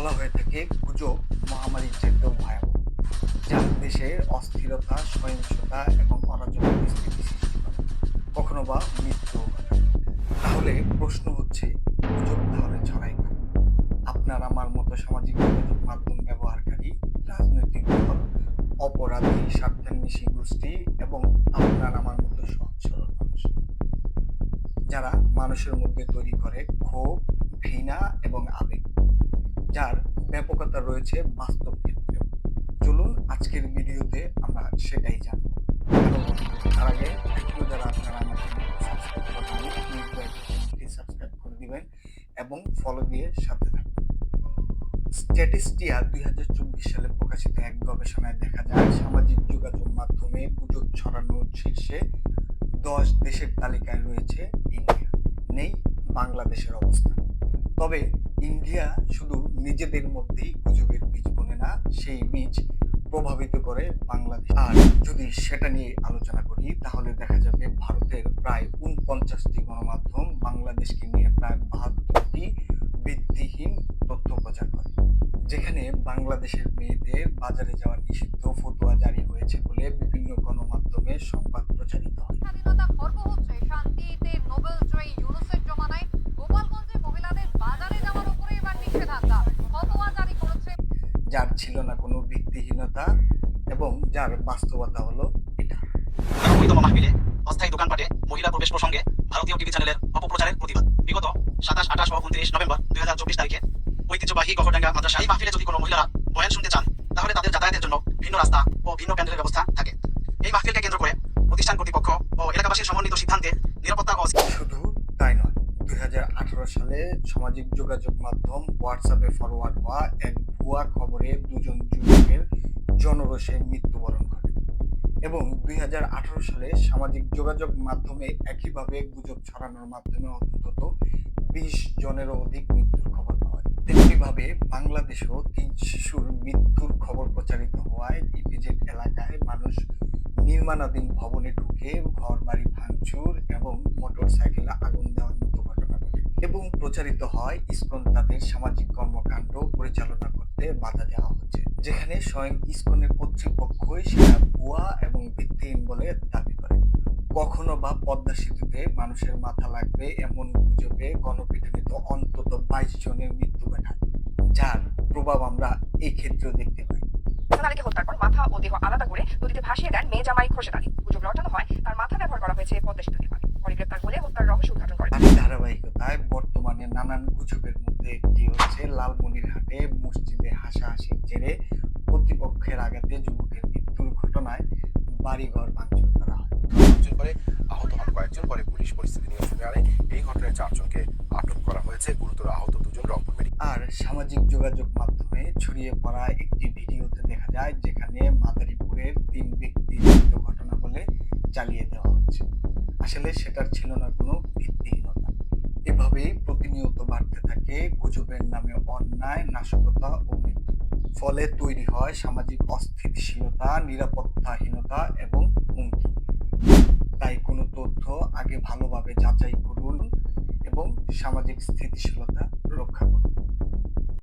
বলা হয়ে থাকে গুজব মহামারীর চেয়েও ভয়াবহ। যা দেশে অস্থিরতা, সহিংসতা এবং অরাজক পরিস্থিতি সৃষ্টি করে। কখনো বা মৃত্যু তাহলে প্রশ্ন হচ্ছে, গুজব তাহলে ছড়াই কেন? আপনার আমার মতো সামাজিক যোগাযোগ মাধ্যম ব্যবহারকারী, রাজনৈতিক দল, অপরাধী স্বার্থান্বেষী গোষ্ঠী এবং আপনার আমার মতো সহজ সরল মানুষ। যারা মানুষের মধ্যে তৈরি করে ক্ষোভ, ঘৃণা ব্যাপকতা রয়েছে বাস্তব ক্ষেত্রেও। চলুন আজকের ভিডিওতে আমরা সেটাই জানব। তার আগে এখনও যারা আপনারা সাবস্ক্রাইব সাবস্ক্রাইব করে দিবেন এবং ফলো দিয়ে সাথে থাকবেন। স্ট্যাটিস্টিয়া দুই হাজার চব্বিশ সালে প্রকাশিত এক গবেষণায় দেখা যায়, সামাজিক যোগাযোগ মাধ্যমে গুজব ছড়ানোর শীর্ষে দশ দেশের তালিকায় রয়েছে ইন্ডিয়া। নেই বাংলাদেশের অবস্থান। তবে ইন্ডিয়া শুধু নিজেদের মধ্যেই গুজবের বীজ বনে না, সেই বীজ প্রভাবিত করে বাংলাদেশ। আর যদি সেটা নিয়ে আলোচনা করি, তাহলে দেখা যাবে ভারতের প্রায় উনপঞ্চাশটি গণমাধ্যম বাংলাদেশকে নিয়ে প্রায় বাহাত্তরটি ভিত্তিহীন তথ্য প্রচার করে। যেখানে বাংলাদেশের মেয়েদের বাজারে যাওয়া নিষিদ্ধ ফতোয়া জারি যার ছিল না কোনো ভিত্তিহীনতা এবং যার বাস্তবতা হলো এটা। নবমীতম মাহফিলে অস্থায়ী দোকানপাটে মহিলা প্রবেশ প্রসঙ্গে ভারতীয় টিভি চ্যানেলের অপপ্রচারের প্রতিবাদ। বিগত সাতাশ আঠাশ ও উনত্রিশ নভেম্বর দুই হাজার চব্বিশ তারিখে ঐতিহ্যবাহী গফরডাঙ্গা মাদ্রাসা এই মাহফিলে যদি কোনো মহিলারা বয়ান শুনতে চান তাহলে তাদের যাতায়াতের জন্য ভিন্ন রাস্তা ও ভিন্ন প্যান্ডেলের ব্যবস্থা থাকে। এই মাহফিলকে কেন্দ্র করে প্রতিষ্ঠান কর্তৃপক্ষ ও এলাকাবাসীর সমন্বিত সিদ্ধান্তে নিরাপত্তা ও শুধু তাই নয় দুই সালে সামাজিক যোগাযোগ মাধ্যম হোয়াটসঅ্যাপে ফরওয়ার্ড হওয়া এক ভুয়া খবরে দুজন যুবকের জনরোষে মৃত্যুবরণ করে এবং দুই হাজার আঠারো সালে সামাজিক যোগাযোগ মাধ্যমে একইভাবে গুজব ছড়ানোর মাধ্যমে অন্তত বিশ জনেরও অধিক মৃত্যুর খবর পাওয়া যায়। তেমনিভাবে বাংলাদেশেও তিন শিশুর মৃত্যুর খবর প্রচারিত হওয়ায় ইপিজেড এলাকায় মানুষ নির্মাণাধীন ভবনে ঢুকে ঘর বাড়ি ভাঙচুর এবং মোটর সাইকেলে আগুন দেওয়ার মতো এবং প্রচারিত হয় ইসকন তাদের সামাজিক কর্মকাণ্ড পরিচালনা করতে বাধা দেওয়া হচ্ছে, যেখানে স্বয়ং ইসকনের কর্তৃপক্ষই সেটা ভুয়া এবং ভিত্তিহীন বলে দাবি করে। কখনো বা পদ্মা সেতুতে মানুষের মাথা লাগবে এমন গুজবে গণপিটুনিতে অন্তত বাইশ জনের মৃত্যু ঘটায়, যার প্রভাব আমরা এই ক্ষেত্রেও দেখতে পাই। সোনালীকে হত্যার পর মাথা ও দেহ আলাদা করে নদীতে ভাসিয়ে দেন মেয়ে জামাই খোরশেদ আলী। গুজব রটানো হয়, তার মাথা ব্যবহার করা হয়েছে পদ্মা সেতু নির্মাণে পরে গ্রেপ্তার হলে হত্যার রহস্য উদ্ঘাটন করে কর্তৃপক্ষের আঘাতে যুবকের মৃত্যুর ঘটনায় বাড়িঘর ভাঙচুর করা হয়। করে আহত হন কয়েকজন পরে পুলিশ পরিস্থিতি নিয়ন্ত্রণে আনে। এই ঘটনায় চারজনকে আটক করা হয়েছে। গুরুতর আহত দুজন রংপুর মেডিকেল আর সামাজিক যোগাযোগ মাধ্যমে ছড়িয়ে পড়া একটি ভিডিওতে দেখা যায় যেখানে মাদারীপুরের তিন ব্যক্তি ঘটনা বলে চালিয়ে দেওয়া হচ্ছে। আসলে সেটার ছিল না কোনো ভিত্তিহীনতা। এভাবেই প্রতিনিয়ত বাড়তে থাকে। গুজবের নামে অন্যায় নাশকতা ও ফলে তৈরি হয় সামাজিক অস্থিতিশীলতা, নিরাপত্তাহীনতা এবং হুমকি। তাই কোনো তথ্য আগে ভালোভাবে যাচাই করুন এবং সামাজিক স্থিতিশীলতা রক্ষা করুন।